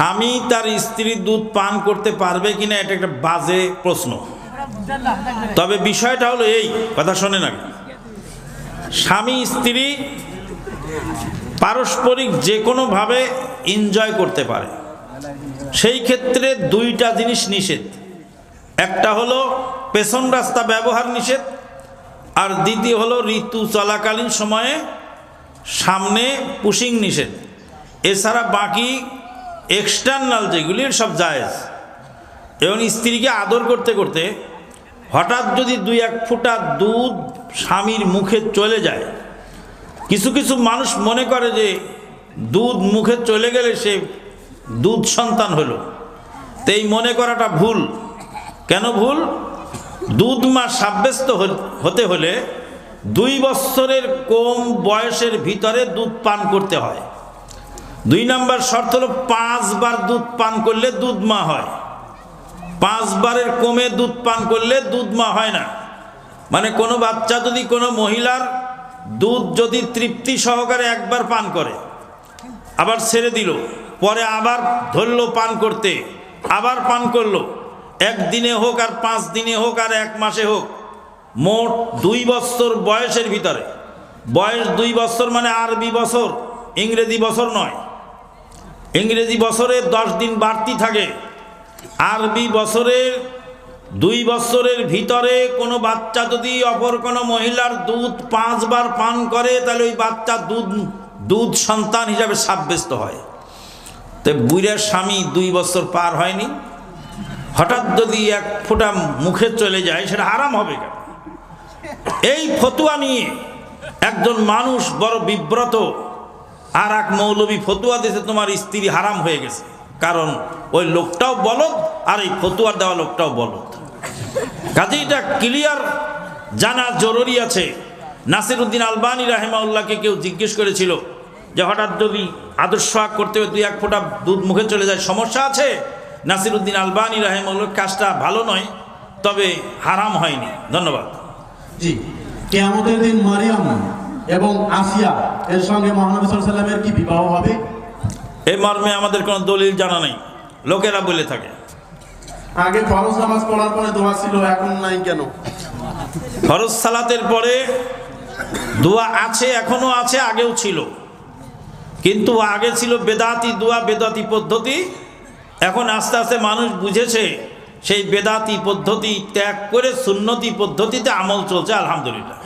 স্বামী তার স্ত্রী দুধ পান করতে পারবে কিনা এটা একটা বাজে প্রশ্ন। তবে বিষয়টা হলো এই, কথা শোনে না স্বামী, স্ত্রী পারস্পরিক যে কোনোভাবে এনজয় করতে পারে। সেই ক্ষেত্রে দুইটা জিনিস নিষেধ। একটা হলো পেছন রাস্তা ব্যবহার নিষেধ, আর দ্বিতীয় হলো ঋতু চলাকালীন সময়ে সামনে পুশিং নিষেধ। এছাড়া বাকি এক্সটার্নাল যেগুলি সব জায়েজ। এবং স্ত্রীকে আদর করতে করতে হঠাৎ যদি দুই এক ফোঁটা দুধ স্বামীর মুখে চলে যায়, কিছু কিছু মানুষ মনে করে যে দুধ মুখে চলে গেলে সে দুধ সন্তান হলো। তো এই মনে করাটা ভুল। কেন ভুল? দুধ মা সাব্যস্ত হতে হলে দুই বছরের কম বয়সের ভিতরে দুধ পান করতে হয়। দুই নাম্বার শর্ত হলো পাঁচবার দুধ পান করলে দুধ মা হয়। পাঁচবারের কমে দুধ পান করলে দুধ মা হয় না। মানে কোনো বাচ্চা যদি কোনো মহিলার দুধ যদি তৃপ্তি সহকারে একবার পান করে, আবার ছেড়ে দিল, পরে আবার ধরলো পান করতে, আবার পান করল, একদিনে হোক আর পাঁচ দিনে হোক আর এক মাসে হোক, মোট দুই বছর বয়সের ভিতরে। বয়স দুই বছর মানে আরবি বছর, ইংরেজি বছর নয়। ইংরেজি বছরে দশ দিন বাড়তি থাকে। আরবি বছরের দুই বছরের ভিতরে কোনো বাচ্চা যদি অপর কোনো মহিলার দুধ পাঁচবার পান করে, তাহলে ওই বাচ্চা দুধ দুধ সন্তান হিসাবে সাব্যস্ত হয়। তো বুড়ার স্বামী দুই বছর পার হয়নি। হঠাৎ যদি এক ফোঁটা মুখে চলে যায়, সেটা আরাম হবে কেন? এই ফতুয়া নিয়ে একজন মানুষ বড় বিব্রত আর এক মৌলবী ফতুয়া দিয়েছে, তোমার স্ত্রী হারাম হয়ে গেছে। কারণ ওই লোকটাও বলদ, আর এই ফতুয়ার দেওয়া লোকটাও বলদ। কাজে এটা ক্লিয়ার জানা জরুরি আছে। নাসিরুদ্দিন আলবানী রাহেমাউল্লাহকে কেউ জিজ্ঞেস করেছিল যে হঠাৎ যদি আদর্শ আগ করতে হবে দুই এক ফোঁটা দুধ মুখে চলে যায়, সমস্যা আছে? নাসিরুদ্দিন আলবানী রাহেমাউল্লাহ কাজটা ভালো নয়, তবে হারাম হয়নি। ধন্যবাদ। জি, কেয়ামতের দিন মারিয়াম এবং আসিয়া এর সঙ্গে মহানবী সাল্লামের কি বিবাহ হবে? এই মর্মে আমাদের কোনো দলিল জানা নেই। লোকেরা বলে থাকে। আগে ফরজ নামাজ পড়ার পরে দোয়া ছিল এখন নাই কেন? ফরজ সালাতের পরে দোয়া আছে এখনও আছে আগেও ছিল। কিন্তু আগে ছিল বেদাতি দোয়া বেদাতি পদ্ধতি। এখন আস্তে আস্তে মানুষ বুঝেছে সেই বেদাতি পদ্ধতি ত্যাগ করে সুন্নতি পদ্ধতিতে আমল চলছে আলহামদুলিল্লাহ।